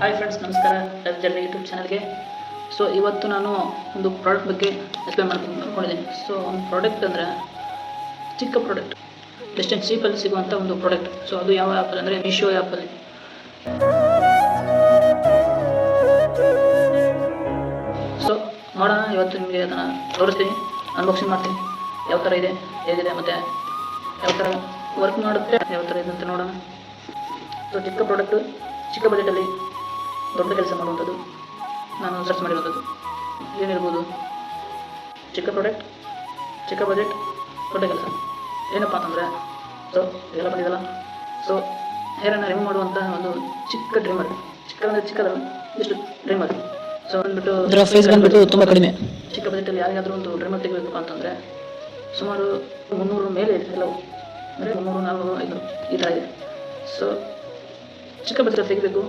Hi friends ನಮಸ್ಕಾರ. Life journey YouTube ಚಾನಲ್ಗೆ so ಇವತ್ತು ನಾನು ಒಂದು ಪ್ರಾಡಕ್ಟ್ ಬಗ್ಗೆ ಎಕ್ಸ್ಪ್ಲೇನ್ ಮಾಡ್ಕೊಂಡು ಅಂದ್ಕೊಂಡಿದ್ದೀನಿ ಸೊ ಒಂದು ಪ್ರಾಡಕ್ಟ್ ಅಂದರೆ ಚಿಕ್ಕ ಪ್ರಾಡಕ್ಟ್ ಡಿಸ್ಟೆನ್ಸ್ ಚೀಪಲ್ಲಿ ಸಿಗುವಂಥ ಒಂದು ಪ್ರಾಡಕ್ಟ್ ಸೊ ಅದು ಯಾವ ಆ್ಯಪಲ್ಲಿ ಅಂದರೆ ಮೀಶೋ ಆ್ಯಪಲ್ಲಿ ಸೊ ನೋಡೋಣ, ಇವತ್ತು ನಿಮಗೆ ಅದನ್ನು ತೋರಿಸ್ತೀನಿ. ಅನ್ಬಾಕ್ಸಿಂಗ್ ಮಾಡ್ತೀನಿ. ಯಾವ ಥರ ಇದೆ, ಹೇಗಿದೆ, ಮತ್ತು ಯಾವ ಥರ ವರ್ಕ್ ಮಾಡುತ್ತೆ, ಯಾವ ಥರ ಇದೆ ಅಂತ ನೋಡೋಣ. ಸೊ ಚಿಕ್ಕ ಪ್ರಾಡಕ್ಟು ಚಿಕ್ಕ ಬಜೆಟಲ್ಲಿ ದೊಡ್ಡ ಕೆಲಸ ಮಾಡುವಂಥದ್ದು ನಾನು ಸರ್ಚ್ ಮಾಡಿರುವಂಥದ್ದು. ಏನಿರ್ಬೋದು ಚಿಕ್ಕ ಪ್ರಾಡಕ್ಟ್ ಚಿಕ್ಕ ಬಜೆಟ್ ದೊಡ್ಡ ಕೆಲಸ. ಏನಪ್ಪ ಅಂತಂದರೆ ಸೊ ಎಲ್ಲ ಬಂದಿದ್ದಲ್ಲ ಸೊ ಹೇರನ್ನು ರಿಮೂವ್ ಮಾಡುವಂಥ ಒಂದು ಚಿಕ್ಕ ಡ್ರೀಮರ್ ಚಿಕ್ಕ ಅಂದರೆ ಚಿಕ್ಕದಲ್ಲ ಇಷ್ಟು ಡ್ರೀಮರ್ ಸೊ ಬಂದ್ಬಿಟ್ಟು ಇದರ ಫೇಸ್ ಬಂದ್ಬಿಟ್ಟು ತುಂಬ ಕಡಿಮೆ. ಚಿಕ್ಕ ಬಜೆಟಲ್ಲಿ ಯಾರಿಗಾದರೂ ಒಂದು ಡ್ರೀಮರ್ ತೆಗಿಬೇಕಪ್ಪ ಅಂತಂದರೆ ಸುಮಾರು ಮುನ್ನೂರು ಮೇಲೆ ಇದೆ ಕೆಲವು. ಅಂದರೆ ಮುನ್ನೂರು ನಾಲ್ಕು ಐದು ಈ ಥರ ಇದೆ. ಸೊ ಚಿಕ್ಕ ಬಜೆಟಲ್ಲಿ ತೆಗಿಬೇಕು.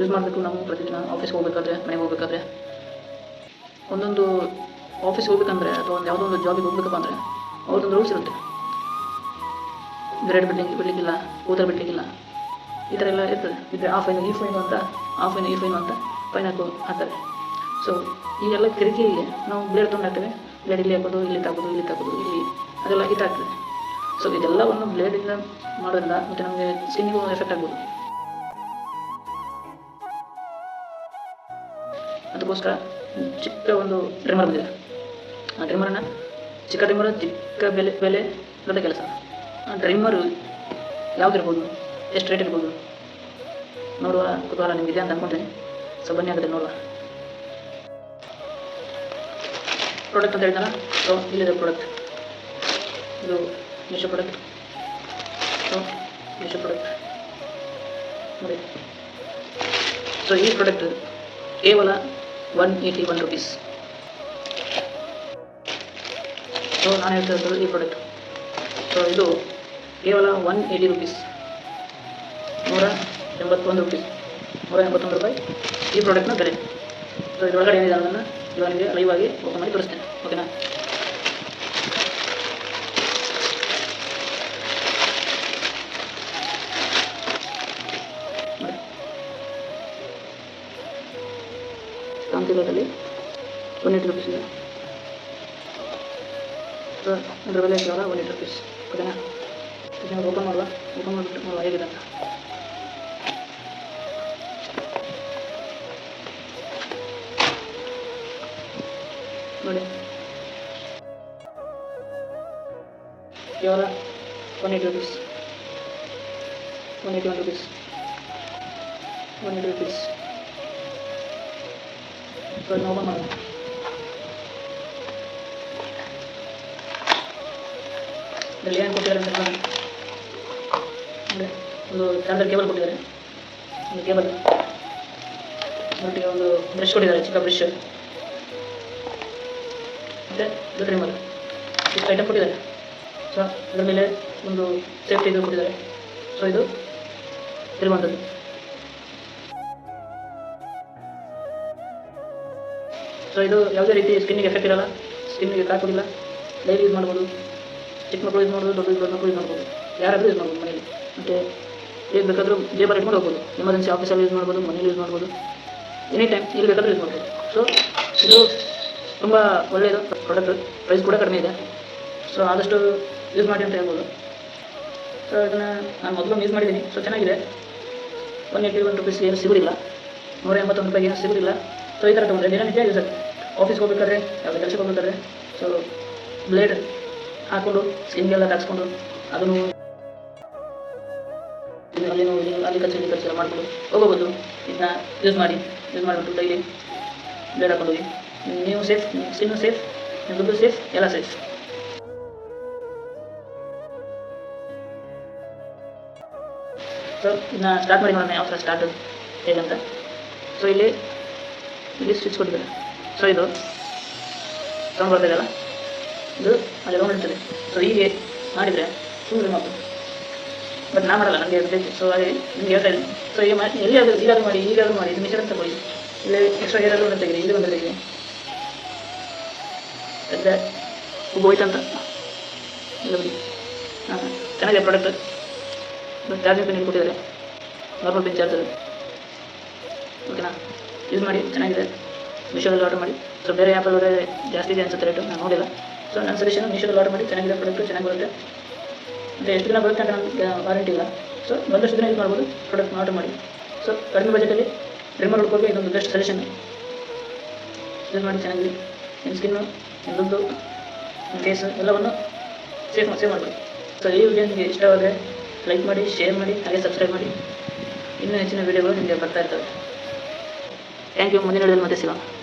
ಯೂಸ್ ಮಾಡಬೇಕು ನಾವು ಪ್ರತಿದಿನ ಆಫೀಸ್ಗೆ ಹೋಗ್ಬೇಕಾದ್ರೆ, ಮನೆಗೆ ಹೋಗ್ಬೇಕಾದ್ರೆ. ಒಂದೊಂದು ಆಫೀಸ್ಗೆ ಹೋಗ್ಬೇಕಂದ್ರೆ ಅಥವಾ ಒಂದು ಯಾವುದೋ ಒಂದು ಜಾಬಿಗೆ ಹೋಗ್ಬೇಕಪ್ಪ ಅಂದರೆ ಅವ್ರದ್ದೊಂದು ರೂಲ್ಸ್ ಇರುತ್ತೆ. ಬ್ರೆಡ್ ಬಿಡ್ಲಿಂಗ್ ಬಿಡ್ಲಿಕ್ಕಿಲ್ಲ ಕೂದಲು ಬಿಡ್ಲಿಕ್ಕಿಲ್ಲ. ಈ ಥರ ಎಲ್ಲ ಇರ್ತದೆ. ಇದ್ರೆ ಆ ಫೈನ್ ಈ ಫೈನ್ ಅಂತ ಆ ಫೈನ್ ಈ ಫೈನು ಅಂತ ಫೈನ್ ಹಾಕೋ, ಹಾಕ್ತಾರೆ. ಸೊ ಈಗೆಲ್ಲ ಕಿರಿಕಿರಿಗೆ ನಾವು ಬ್ಲೇಡ್ ತೊಗೊಂಡು ಹಾಕ್ತೇವೆ. ಬ್ಲೇಡ್ ಇಲ್ಲಿ ಹಾಕೋದು, ಇಲ್ಲಿ ತಾಕೋದು ಇಲ್ಲಿ ತಾಕೋದು, ಇಲ್ಲಿ ಅದೆಲ್ಲ ಇದಾಗ್ತದೆ ಸೊ ಇದೆಲ್ಲವನ್ನು ಬ್ಲೇಡಿಂದ ಮಾಡೋದ್ರಿಂದ ಮತ್ತು ನಮಗೆ ಸ್ಕಿನ್ನಿಗೂ ಎಫೆಕ್ಟ್ ಆಗ್ಬೋದು. ಅದಕ್ಕೋಸ್ಕರ ಚಿಕ್ಕ ಒಂದು ಟ್ರಿಮರ್ ಬಂದಿದೆ. ಆ ಟ್ರಿಮ್ಮರನ್ನು ಚಿಕ್ಕ ಟ್ರಿಮ್ಮರ್, ಚಿಕ್ಕ ಬೆಲೆ ಬೆಲೆ ದೊಡ್ಡ ಕೆಲಸ. ಆ ಟ್ರಿಮ್ಮರು ಯಾವುದಿರ್ಬೋದು, ಎಷ್ಟು ರೇಟ್ ಇರ್ಬೋದು? ನೋಡುವ ಕುತೂಹಲ ನಿಮಗಿದೆ ಅಂತ ಅಂದ್ಕೊಂಡ್ರೆ ಸೊ ಬನ್ನಿ ಆಗುತ್ತೆ ನೋಡುವ. ಪ್ರಾಡಕ್ಟ್ ಅಂತ ಹೇಳ್ತಾನ ಸೊ ಇಲ್ಲಿದೆ ಪ್ರಾಡಕ್ಟ್ ಇದು Meesho product so Meesho product ನೋಡಿ. ಸೊ ಈ ಪ್ರಾಡಕ್ಟ್ ಕೇವಲ one eighty one rupees so ನಾನು ಹೇಳ್ತಾ ಇರೋದು ಈ ಪ್ರಾಡಕ್ಟ್ ಸೊ ಇದು ಕೇವಲ ಒನ್ ಏಯ್ಟಿ ರುಪೀಸ್ ನೂರ ಎಂಬತ್ತೊಂದು ರುಪೀಸ್ ನೂರ ಎಂಬತ್ತೊಂದು ರೂಪಾಯಿ ಈ ಪ್ರಾಡಕ್ಟ್ನ ಬೆಲೆ. ಸೊ ಇದರೊಳಗಡೆ ಏನಿದೆ ಅನ್ನೋದನ್ನು ಇವಾಗ ನಿಮಗೆ ಲೈವ್ ಆಗಿ ಓಪನ್ ಮಾಡಿ ತೋರಿಸ್ತೇನೆ. ಓಕೆನಾ ಕಾಂತಿಲೋಟಲ್ಲಿ ಒನ್ ಏಯ್ಟಿ ರುಪೀಸ್ ಇದೆ. ಸೊ ಅದರ ಬೆಲೆ ಒನ್ ಏಯ್ಟಿ ರುಪೀಸ್ ಓಕೆನಾ ಇದನ್ನು ಓಪನ್ ಮಾಡುವ ಓಪನ್ ಮಾಡಿಬಿಟ್ಟು ನೋಡುವ, ಹೇಗಿದೆ ಅಂತ. ನೋಡಿ. ಕೇವಲ one eight rupees one eighty one rupees one eight rupees ಮಾಡೋಣ ಏನು ಕೊಟ್ಟಿದ್ದಾರೆ ನೋಡಿ ಒಂದು ಕೊಟ್ಟಿದ್ದಾರೆ ಒಂದು ಕೇಬಲ್ ಒಟ್ಟಿಗೆ ಒಂದು ಬ್ರಷ್ ಕೊಟ್ಟಿದ್ದಾರೆ ಚಿಕ್ಕ ಬ್ರಷ್ ಮತ್ತು ಇದು ಟ್ರಿಮ್ಮರ್ ಇಷ್ಟು ಐಟಮ್ ಕೊಟ್ಟಿದ್ದಾರೆ ಸೊ ಅದರ ಮೇಲೆ ಒಂದು ಸೇಫ್ಟಿ ಇದು ಕೊಟ್ಟಿದ್ದಾರೆ ಸೊ ಇದು ಇರುವಂಥದ್ದು ಸೊ ಇದು ಯಾವುದೇ ರೀತಿ ಸ್ಕಿನ್ನಿಗೆ ಎಫೆಕ್ಟ್ ಇರಲ್ಲ. ಸ್ಕಿನ್ನಿಗೆ ಕಾಕೋದಿಲ್ಲ ಡೈಲಿ ಯೂಸ್ ಮಾಡ್ಬೋದು. ಚಿಕ್ಕ ಮಕ್ಕಳು ಯೂಸ್ ಮಾಡ್ಬೋದು ದೊಡ್ಡ ಮಕ್ಕಳು ಯೂಸ್ ಮಾಡ್ಬೋದು. ಯಾರಾದರೂ ಯೂಸ್ ಮಾಡ್ಬೋದು ಮನೇಲಿ. ಮತ್ತು ಹೇಗೆ ಬೇಕಾದರೂ ಜೇಬರ್ ಇಟ್ಕೊಂಡು ಹೋಗ್ಬೋದು. ಎಮರ್ಜೆನ್ಸಿ ಆಫೀಸಲ್ಲಿ ಯೂಸ್ ಮಾಡ್ಬೋದು, ಮನೇಲಿ ಯೂಸ್ ಮಾಡ್ಬೋದು. ಎನಿ ಟೈಮ್ ಇಲ್ಲಿ ಬೇಕಾದರೂ ಯೂಸ್ ಮಾಡ್ಬೋದು. ಸೊ ಇದು ತುಂಬ ಒಳ್ಳೆಯದು ಪ್ರಾಡಕ್ಟ್ ಪ್ರೈಸ್ ಕೂಡ ಕಡಿಮೆ ಇದೆ. ಸೊ ಆದಷ್ಟು ಯೂಸ್ ಮಾಡಿ ಅಂತ ಹೇಳ್ಬೋದು. ಸೊ ಇದನ್ನು ನಾನು ಮೊದಲು ಯೂಸ್ ಮಾಡಿದ್ದೀನಿ ಸೊ ಚೆನ್ನಾಗಿದೆ. ಒನ್ ಏಯ್ಟಿ ಒನ್ ರುಪೀಸ್ ಏನು ಸಿಗೋದಿಲ್ಲ. ನೂರ ಎಂಬತ್ತೊಂದು ರೂಪಾಯಿಗೆ ಏನು ಸಿಗೋದಿಲ್ಲ. ಸೊ ಈ ಥರ ತೊಗೊಂಡ್ರೆ ದಿನನಿತ್ಯ ಯೂಸ್ ಆಫೀಸ್ಗೆ ಹೋಗ್ಬೇಕಾದ್ರೆ, ಯಾವುದೇ ಕೆಲಸಕ್ಕೆ ಹೋಗ್ಬೇಕಾದ್ರೆ ಸೊ ಬ್ಲೇಡ್ ಹಾಕ್ಕೊಂಡು ಸ್ಕಿನ್ಗೆಲ್ಲ ತಾಕ್ಸ್ಕೊಂಡು ಅದನ್ನು ಅಲ್ಲಿ ಖರ್ಚು ಇಲ್ಲಿ ಖರ್ಚು ಹೋಗೋಬೋದು, ಇದನ್ನ ಯೂಸ್ ಮಾಡಿ ಯೂಸ್ ಮಾಡಿಬಿಟ್ಟು ಡೈಲಿ ಬ್ಲೇಡ್ ಹಾಕೊಂಡು ಹೋಗಿ. ನೀವು ಸೇಫ್ ಸ್ಕಿನ್ನು ಸೇಫ್ ದುಡ್ಡು ಸೇಫ್ ಎಲ್ಲ ಸೇಫ್ ಸೊ ಇದನ್ನ ಸ್ಟಾರ್ಟ್ ಮಾಡಿ ಮಾಡೋಣ ಯಾವ ಥರ ಸ್ಟಾರ್ಟ್ ಹೇಗಂತ ಸೊ ಇಲ್ಲಿ ಇಲ್ಲಿ ಸ್ವಿಚ್ ಕೊಟ್ಟಿದ್ದಾರೆ. ಸೊ ಇದು ಸೌಂಡ್ ಬರ್ತಿದೆಯಲ್ಲ? ಇದು ಅಲ್ಲಿ ಅಂತಾರೆ ಇರ್ತದೆ ಸೊ ಹೀಗೆ ಮಾಡಿದರೆ ಸುಮ್ಮನೆ ಮಾತು. ಬಟ್ ನಾ ಮಾಡಲ್ಲ, ನನಗೆ ಬೇಕು. ಸೊ ಹಾಗೆ ನಿಮ್ಗೆ ಹೇಳ್ತಾ ಇದ್ದೀನಿ. ಸೊ ಈಗ ಮಾಡಿ, ಎಲ್ಲಿಯಾದರೂ, ಈಗಾದರೂ ಮಾಡಿ ಈಗಾದರೂ ಮಾಡಿ, ಇದು ಮಿಷನ್ ತಗೊಳ್ಳಿ ಇಲ್ಲ ಎಕ್ಸ್ಟ್ರಾ ಏರಾದರೂ ಒಂದು ತೆಗೀರಿ ಇಲ್ಲಿ ಒಂದು ತೆಗೀರಿ. ಅದೇ ಹೋಯ್ತಂತ ಇಲ್ಲ ಬಿಡಿ. ಹಾಂ, ಚೆನ್ನಾಗಿದೆ ಪ್ರಾಡಕ್ಟ್ ಚಾರ್ಜಿಂಗ್ ಪಿನ್ ಕೊಟ್ಟಿದ್ದಾರೆ. Normal pin charger okay use ಮಾಡಿ, ಚೆನ್ನಾಗಿದೆ. ಮೀಶೋದಲ್ಲಿ ಆರ್ಡರ್ ಮಾಡಿ. ಸೊ ಬೇರೆ ಆ್ಯಪಲ್ಲಿ ಹೋದರೆ ಜಾಸ್ತಿ ಇದೆ ಅನ್ಸುತ್ತೆ ರೇಟು ನಾನು ನೋಡಿಲ್ಲ. ಸೊ ನನ್ನ ಸಜೆಷನ್ ಮೀಶೋದಲ್ಲಿ ಆರ್ಡರ್ ಮಾಡಿ, ಚೆನ್ನಾಗಿದೆ ಪ್ರಾಡಕ್ಟು ಚೆನ್ನಾಗಿ ಬರುತ್ತೆ. ಅಂದರೆ ಎಷ್ಟು ದಿನ ಬರುತ್ತೆ ಅಂತ ನನಗೆ ವಾರಂಟಿ ಇಲ್ಲ. ಸೊ ಒಂದಷ್ಟು ದಿನ ಯೂಸ್ ಮಾಡ್ಬೋದು ಪ್ರಾಡಕ್ಟ್ನ ಆರ್ಡರ್ ಮಾಡಿ. ಸೊ ಕಡಿಮೆ ಬಜೆಟಲ್ಲಿ ಟ್ರಿಮ್ಮರ್ ಹುಡ್ಕೋಕೆ ಇದೊಂದು ಬೆಸ್ಟ್ ಸಜೆಷನ್ ಯೂಸ್ ಮಾಡಿ, ಚೆನ್ನಾಗಿದೆ. ನಿಮ್ಮ ಸ್ಕಿನ್ನು ನಿಮ್ಮದು ನಿಮ್ಮ ಫೇಸ್ ಎಲ್ಲವನ್ನು ಸೇಫ್ ಸೇವ್ ಮಾಡ್ಬೋದು. ಸೊ ಈ ವಿಡಿಯೋ ನಿಮಗೆ ಇಷ್ಟವಾದರೆ ಲೈಕ್ ಮಾಡಿ ಶೇರ್ ಮಾಡಿ, ಹಾಗೆ ಸಬ್ಸ್ಕ್ರೈಬ್ ಮಾಡಿ. ಇನ್ನೂ ಹೆಚ್ಚಿನ ವೀಡಿಯೋಗಳು ನಿಮಗೆ ಬರ್ತಾ ಇರ್ತವೆ. en que mundial del Matesiba.